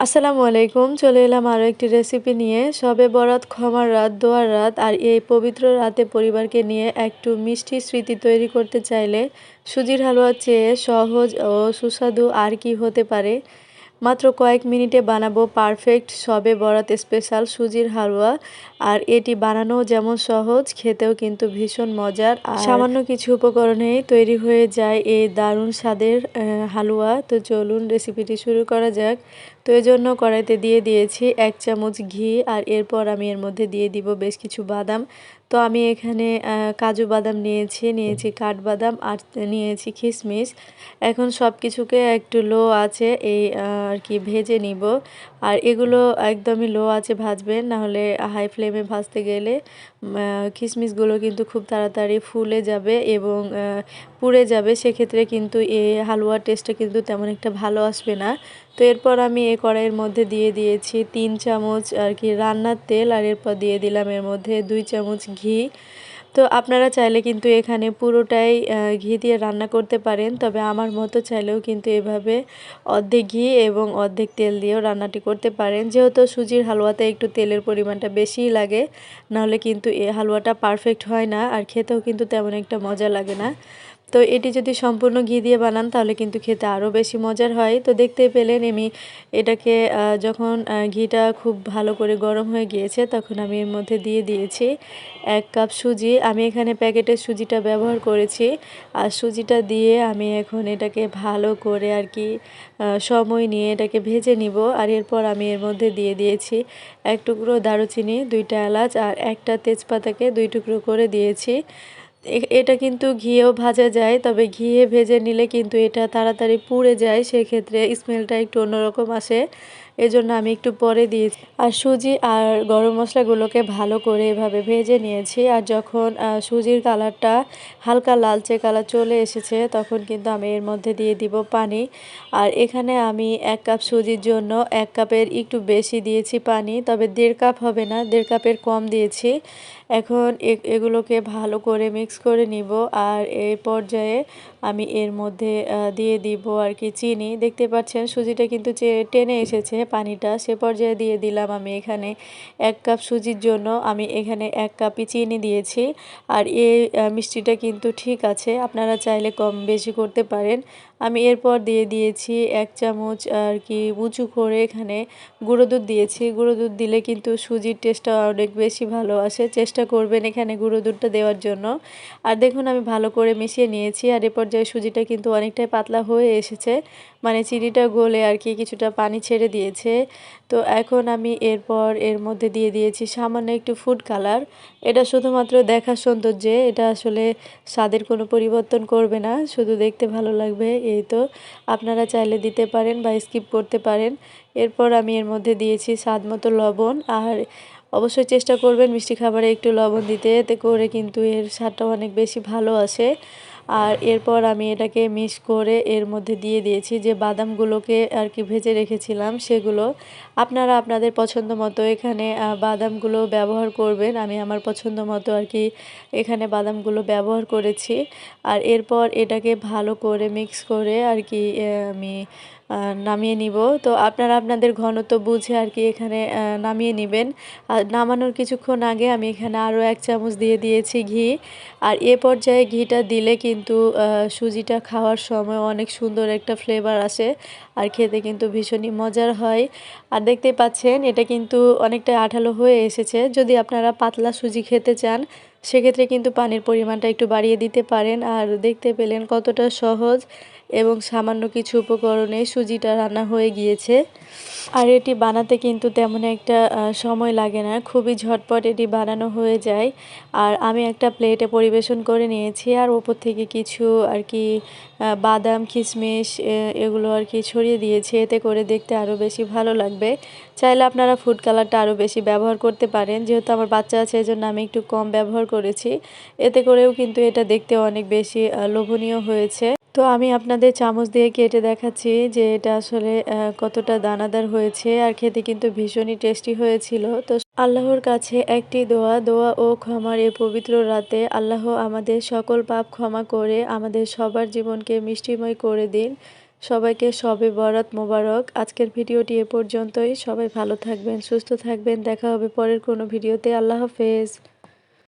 আসসালামু আলাইকুম, চলে এলাম আরও একটি রেসিপি নিয়ে। সবে বরাত, ক্ষমার রাত, দোয়ার রাত, আর এই পবিত্র রাতে পরিবারকে নিয়ে একটু মিষ্টি স্মৃতি তৈরি করতে চাইলে সুজির হালুয়ার চেয়ে সহজ ও সুস্বাদু আর কি হতে পারে। মাত্র কয়েক মিনিটে বানাবো পারফেক্ট সবে বরাত স্পেশাল সুজির হালুয়া। আর এটি বানানো যেমন সহজ, খেতেও কিন্তু ভীষণ মজার। আর সামান্য কিছু উপকরণেই তৈরি হয়ে যায় এই দারুণ স্বাদের হালুয়া। তো চলুন রেসিপিটি শুরু করা যাক। তো এই জন্য কড়াইতে দিয়ে দিয়েছি এক চামচ ঘি, আর এরপর আমি এর মধ্যে দিয়ে দিব বেশ কিছু বাদাম। তো আমি এখানে কাজু বাদাম নিয়েছি নিয়েছি কাঠবাদাম আর নিয়েছি কিশমিশ এখন সব কিছুকে একটু লো আছে এই আর কি ভেজে নিব। আর এগুলো একদমই লো আছে ভাজবেন, নাহলে হাই ফ্লেমে ভাজতে গেলে কিশমিশগুলো কিন্তু খুব তাড়াতাড়ি ফুলে যাবে এবং পুড়ে যাবে। সেক্ষেত্রে কিন্তু এই হালুয়ার টেস্টটা কিন্তু তেমন একটা ভালো আসবে না। তো এরপর আমি এই কড়াইয়ের মধ্যে দিয়ে দিয়েছি তিন চামচ আর কি রান্নার তেল, আর এরপর দিয়ে দিলাম এর মধ্যে দুই চামচ ঘি। তো আপনারা চাইলে কিন্তু এখানে পুরোটাই ঘি দিয়ে রান্না করতে পারেন। তবে আমার মতো চাইলেও কিন্তু এভাবে অর্ধেক ঘি এবং অর্ধেক তেল দিয়েও রান্নাটি করতে পারেন। যেহেতু সুজির হালুয়াতে একটু তেলের পরিমাণটা বেশিই লাগে, নাহলে কিন্তু এ হালুয়াটা পারফেক্ট হয় না। আর খেতেও কিন্তু তেমন একটা মজা লাগে না। তো এটি যদি সম্পূর্ণ ঘি দিয়ে বানান, তাহলে কিন্তু খেতে আরও বেশি মজার হয়। তো দেখতে পেলেন আমি এটাকে যখন ঘিটা খুব ভালো করে গরম হয়ে গিয়েছে, তখন আমি এর মধ্যে দিয়ে দিয়েছি এক কাপ সুজি। আমি এখানে প্যাকেটের সুজিটা ব্যবহার করেছি। আর সুজিটা দিয়ে আমি এখন এটাকে ভালো করে আর কি সময় নিয়ে এটাকে ভেজে নিব। আর এরপর আমি এর মধ্যে দিয়ে দিয়েছি এক টুকরো দারুচিনি, দুইটা এলাচ, আর একটা তেজপাতাকে দুই টুকরো করে দিয়েছি। এটা কিন্তু ঘিয়েও ভাজা যায়, তবে ঘিয়ে ভেজে নিলে কিন্তু এটা তাড়াতাড়ি পুড়ে যায়, সেক্ষেত্রে স্মেলটা একটু অন্যরকম আসে। এজন্য আমি একটু পরে দিয়েছি। আর সুজি আর গরম মশলাগুলোকে ভালো করে এভাবে ভেজে নিয়েছি, আর যখন সুজির কালারটা হালকা লালচে কালার চলে এসেছে, তখন কিন্তু আমি এর মধ্যে দিয়ে দিব পানি। আর এখানে আমি এক কাপ সুজির জন্য এক কাপের একটু বেশি দিয়েছি পানি, তবে দেড় কাপ হবে না, দেড় কাপের কম দিয়েছি। এখন এগুলোকে ভালো করে মিক্স করে নিব আর এই পর্যায়ে আমি এর মধ্যে দিয়ে দিব আর কি চিনি। দেখতে পাচ্ছেন সুজিটা কিন্তু টেনে এসেছে পানিটা, সে পর্যায়ে দিয়ে দিলাম আমি এখানে এক কাপ সুজির জন্য। আমি এখানে এক কাপই চিনি দিয়েছি আর এই মিষ্টিটা কিন্তু ঠিক আছে, আপনারা চাইলে কম বেশি করতে পারেন। আমি এরপর দিয়ে দিয়েছি এক চামচ আর কি উঁচু করে এখানে গুঁড়ো দুধ দিয়েছি। গুঁড়ো দুধ দিলে কিন্তু সুজির টেস্টটা অনেক বেশি ভালো আসে। চেষ্টা করবেন এখানে গুঁড়ো দুধটা দেওয়ার জন্য। আর দেখুন, আমি ভালো করে মিশিয়ে নিয়েছি। আর এ পর্যায়ে সুজিটা কিন্তু অনেকটাই পাতলা হয়ে এসেছে। মানে চিনিটা গলে আর কি কিছুটা পানি ছেড়ে দিয়েছে। তো এখন আমি এরপর এর মধ্যে দিয়ে দিয়েছি সামান্য একটু ফুড কালার এটা শুধুমাত্র দেখার সৌন্দর্যে, এটা আসলে স্বাদের কোনো পরিবর্তন করবে না। শুধু দেখতে ভালো লাগবে, এই তো। আপনারা চাইলে দিতে পারেন বা স্কিপ করতে পারেন। এরপর আমি এর মধ্যে দিয়েছি স্বাদ মতো লবণ। আর অবশ্যই চেষ্টা করবেন মিষ্টি খাবারে একটু লবণ দিতে। এতে করে কিন্তু এর স্বাদটা অনেক বেশি ভালো আসে। আর এরপর আমি এটাকে মিক্স করে এর মধ্যে দিয়ে দিয়েছি যে বাদামগুলোকে আর কি ভেজে রেখেছিলাম সেগুলো। আপনারা আপনাদের পছন্দ মতো এখানে বাদামগুলো ব্যবহার করবেন। আমি আমার পছন্দ মতো আর কি এখানে বাদামগুলো ব্যবহার করেছি। আর এরপর এটাকে ভালো করে মিক্স করে আর কি আমি নামিয়ে নিব। তো আপনারা আপনাদের ঘনত্ব বুঝে আর কি এখানে নামিয়ে নেবেন। আর নামানোর কিছুক্ষণ আগে আমি এখানে আরও এক চামচ দিয়ে দিয়েছি ঘি। আর এ পর্যায়ে ঘিটা দিলে কিন্তু সুজিটা খাওয়ার সময় অনেক সুন্দর একটা ফ্লেভার আসে। আর খেতে কিন্তু ভীষণই মজার হয়। আর দেখতে পাচ্ছেন, এটা কিন্তু অনেকটা আঠালো হয়ে এসেছে। যদি আপনারা পাতলা সুজি খেতে চান সেক্ষেত্রে কিন্তু পানির পরিমাণটা একটু বাড়িয়ে দিতে পারেন। আর দেখতে পেলেন কতটা সহজ এবং সামান্য কিছু উপকরণে সুজিটা রান্না হয়ে গিয়েছে। আর এটি বানাতে কিন্তু তেমন একটা সময় লাগে না। খুবই ঝটপট এটি বানানো হয়ে যায়। আর আমি একটা প্লেটে পরিবেশন করে নিয়েছি। আর ওপর থেকে কিছু আর কি বাদাম কিশমিশ এগুলো আর কি ছড়িয়ে দিয়েছি। এতে করে দেখতে আরও বেশি ভালো লাগবে। চাইলে আপনারা ফুড কালারটা আরও বেশি ব্যবহার করতে পারেন। যেহেতু আমার বাচ্চা আছে, এজন্য আমি একটু কম ব্যবহার করেছি। এতে করেও কিন্তু এটা দেখতে অনেক বেশি লোভনীয় হয়েছে। তো আমি আপনাদের চামচ দিয়ে কেটে দেখাচ্ছি যে এটা আসলে কতটা দানাদার হয়েছে আর খেতে কিন্তু ভীষণই টেস্টি হয়েছিল। তো আল্লাহর কাছে একটি দোয়া দোয়া ও ক্ষমার এ পবিত্র রাতে আল্লাহ আমাদের সকল পাপ ক্ষমা করে আমাদের সবার জীবনকে মিষ্টিময় করে দিন। সবাইকে সবে বরাত মোবারক। আজকের ভিডিওটি এ পর্যন্তই। সবাই ভালো থাকবেন, সুস্থ থাকবেন। দেখা হবে পরের কোনো ভিডিওতে। আল্লাহ হাফেজ।